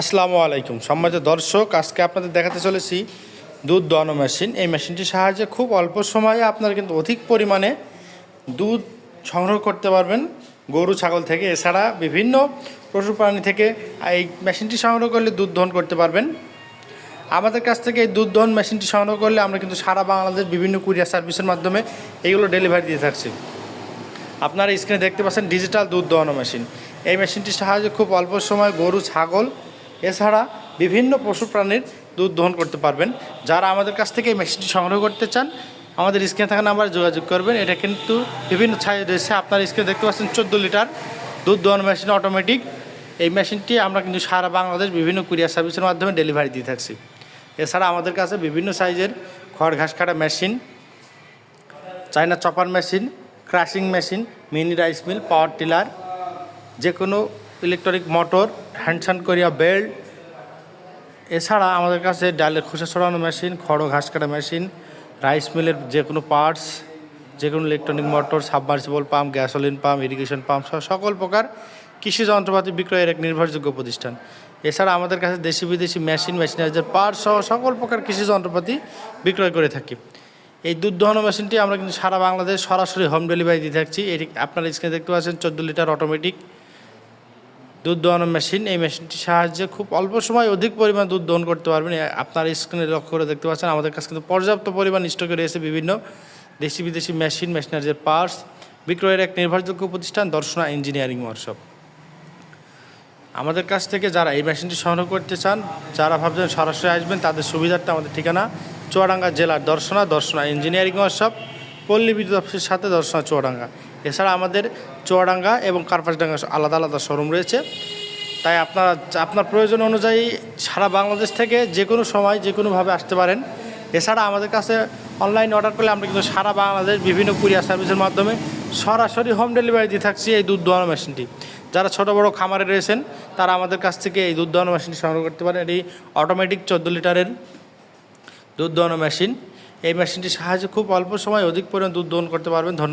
আসসালামু আলাইকুম। সম্মানিত দর্শক, আজকে আপনাদের দেখাতে চলেছি দুধ দোয়ানো মেশিন। এই মেশিনটির সাহায্যে খুব অল্প সময়ে আপনারা কিন্তু অধিক পরিমাণে দুধ সংগ্রহ করতে পারবেন গরু, ছাগল থেকে। এছাড়া বিভিন্ন পশু প্রাণী থেকে এই মেশিনটি সংগ্রহ করলে দুধ দহন করতে পারবেন। আমাদের কাছ থেকে এই দুধ দহন মেশিনটি সংগ্রহ করলে আমরা কিন্তু সারা বাংলাদেশ বিভিন্ন কুরিয়ার সার্ভিসের মাধ্যমে এইগুলো ডেলিভারি দিয়ে থাকছি। আপনারা স্ক্রিনে দেখতে পাচ্ছেন ডিজিটাল দুধ দোয়ানো মেশিন। এই মেশিনটির সাহায্যে খুব অল্প সময় গরু, ছাগল এছাড়া বিভিন্ন পশু প্রাণীর দুধ দহন করতে পারবেন। যারা আমাদের কাছ থেকে এই মেশিনটি সংগ্রহ করতে চান, আমাদের স্ক্রিনে থাকা নাম্বারে যোগাযোগ করবেন। এটা কিন্তু বিভিন্ন সাইজ রয়েছে। আপনার স্ক্রিনে দেখতে পাচ্ছেন চোদ্দ লিটার দুধ দোয়ানো মেশিন অটোমেটিক এই মেশিনটি আমরা কিন্তু সারা বাংলাদেশ বিভিন্ন কুরিয়ার সার্ভিসের মাধ্যমে ডেলিভারি দিয়ে থাকছি। এছাড়া আমাদের কাছে বিভিন্ন সাইজের খড় ঘাস কাটা machine China chopper machine crushing machine mini rice mill power tiller যে কোনো ইলেকট্রনিক মোটর, হ্যান্ডসান করিয়া বেল্ট। এছাড়া আমাদের কাছে ডালের খোসা ছড়ানো মেশিন, খড় ঘাস কাটা মেশিন, রাইস মিলের যে কোনো পার্টস যে কোনো electronic motor, submersible pump, gasoline pump, irrigation pump সহ সকল প্রকার কৃষি যন্ত্রপাতি বিক্রয়ের এক নির্ভরযোগ্য প্রতিষ্ঠান। এছাড়া আমাদের কাছে দেশি বিদেশি মেশিন মেশিনারিজের পার্টস সহ সকল প্রকার কৃষি যন্ত্রপাতি বিক্রয় করে থাকি। এই দুধ দহন মেশিনটি আমরা কিন্তু সারা বাংলাদেশ সরাসরি হোম ডেলিভারি দিয়ে থাকছি এটি আপনার স্ক্রিনে দেখতে পাচ্ছেন, চোদ্দ লিটার অটোমেটিক দুধ দোয়ানো মেশিন এই মেশিনটির সাহায্যে খুব অল্প সময় অধিক পরিমাণ দুধ দহন করতে পারবেন। আপনার স্ক্রিনে লক্ষ্য করে দেখতে পাচ্ছেন, আমাদের কাছে কিন্তু পর্যাপ্ত পরিমাণ স্টকে রয়েছে বিভিন্ন দেশি বিদেশি মেশিন মেশিনারিজের পার্টস বিক্রয়ের এক নির্ভরযোগ্য প্রতিষ্ঠান, দর্শনা ইঞ্জিনিয়ারিং ওয়ার্কশপ আমাদের কাছ থেকে যারা এই মেশিনটি সংগ্রহ করতে চান, যারা ভাবছেন সরাসরি আসবেন, তাদের সুবিধার্থে আমাদের ঠিকানা চুয়াডাঙ্গা জেলার দর্শনা দর্শনা ইঞ্জিনিয়ারিং ওয়ার্কশপ পল্লী বিদ্যুৎ অফিসের সাথে দর্শনা চুয়াডাঙ্গা। এছাড়া আমাদের চুয়াডাঙ্গা এবং কার্পাসডাঙ্গা আলাদা আলাদা শোরুম রয়েছে। তাই আপনারা, আপনার প্রয়োজন অনুযায়ী সারা বাংলাদেশ থেকে যে কোনো সময় যে কোনোভাবে আসতে পারেন। এছাড়া আমাদের কাছে অনলাইন অর্ডার করলে আমরা কিন্তু সারা বাংলাদেশ বিভিন্ন কুরিয়ার সার্ভিসের মাধ্যমে সরাসরি হোম ডেলিভারি দিয়ে থাকছি এই দুধ দোয়ানো মেশিনটি। যারা ছোট বড় খামারে রয়েছেন, তারা আমাদের কাছ থেকে এই দুধ দোয়ানো মেশিনটি সংগ্রহ করতে পারেন। এটি অটোমেটিক চোদ্দ লিটারের দুধ দোয়ানো মেশিন। এই মেশিনটির সাহায্যে খুব অল্প সময় অধিক পরিমাণ দুধ দহন করতে পারবেন। ধন্যবাদ।